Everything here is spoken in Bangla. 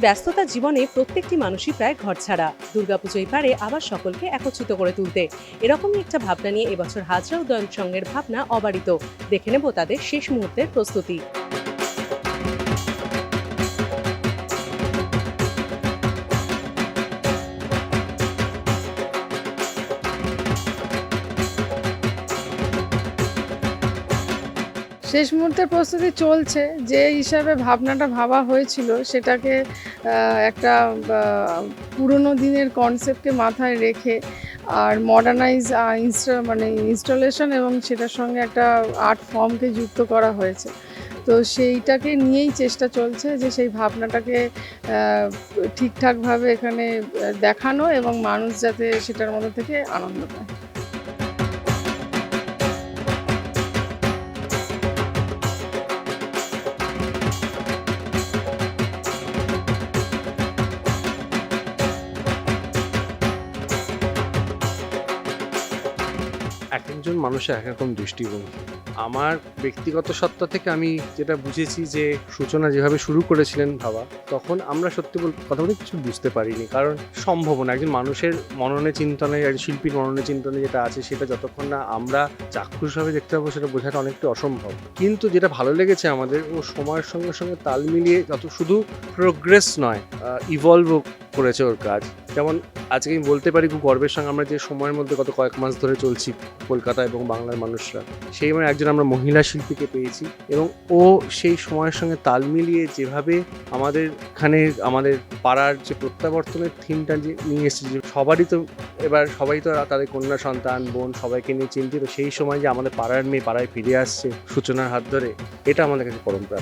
ব্যস্ততা জীবনে প্রত্যেকটি মানুষই প্রায় ঘর ছাড়া। দুর্গাপুজোয় পারে আবার সকলকে একত্রিত করে তুলতে। এরকমই একটা ভাবনা নিয়ে এবছর হাজরা উদয়ন সংঘের ভাবনা অবারিত। দেখে নেব তাদের শেষ মুহূর্তের প্রস্তুতি। শেষ মুহূর্তের প্রস্তুতি চলছে। যে হিসাবে ভাবনাটা ভাবা হয়েছিল, সেটাকে একটা পুরনো দিনের কনসেপ্টকে মাথায় রেখে আর মডার্নাইজ মানে ইনস্টলেশন এবং সেটার সঙ্গে একটা আর্ট ফর্মকে যুক্ত করা হয়েছে। তো সেইটাকে নিয়েই চেষ্টা চলছে যে সেই ভাবনাটাকে ঠিকঠাকভাবে এখানে দেখানো এবং মানুষ যাতে সেটার মধ্যে থেকে আনন্দ পায়। এক একজন মানুষের এক রকম দৃষ্টিভঙ্গি আমার ব্যক্তিগত সত্তা থেকে আমি যেটা বুঝেছি যে, সূচনা যেভাবে শুরু করেছিলেন ভাবা, তখন আমরা সত্যি বল, কথা বলে কিছু বুঝতে পারিনি। কারণ সম্ভব না, একজন মানুষের মননে চিন্তনে, একজন শিল্পীর মননে চিন্তনে যেটা আছে সেটা যতক্ষণ না আমরা চাক্ষুষভাবে দেখতে পাবো সেটা বোঝাটা অনেকটা অসম্ভব। কিন্তু যেটা ভালো লেগেছে আমাদের, ও সময়ের সঙ্গে সঙ্গে তাল মিলিয়ে যত, শুধু প্রোগ্রেস নয় ইভলভও করেছে ওর কাজ। যেমন আজকে আমি বলতে পারি খুব গর্বের সঙ্গে আমরা যে সময়ের মধ্যে গত কয়েক মাস ধরে চলছি কলকাতা এবং বাংলার মানুষরা, সেই মানে একজন আমরা মহিলা শিল্পীকে পেয়েছি এবং ও সেই সময়ের সঙ্গে তাল মিলিয়ে যেভাবে আমাদের এখানে আমাদের পাড়ার যে প্রত্যাবর্তনের থিমটা যে নিয়ে এসেছে, যে সবারই তো এবার সবাই তো তাদের কন্যা, সন্তান, বোন সবাইকে নিয়ে চিন্তিত, সেই সময় যে আমাদের পাড়ার মেয়ে পাড়ায় ফিরে আসছে সূচনার হাত ধরে, এটা আমাদের কাছে পরম্পরা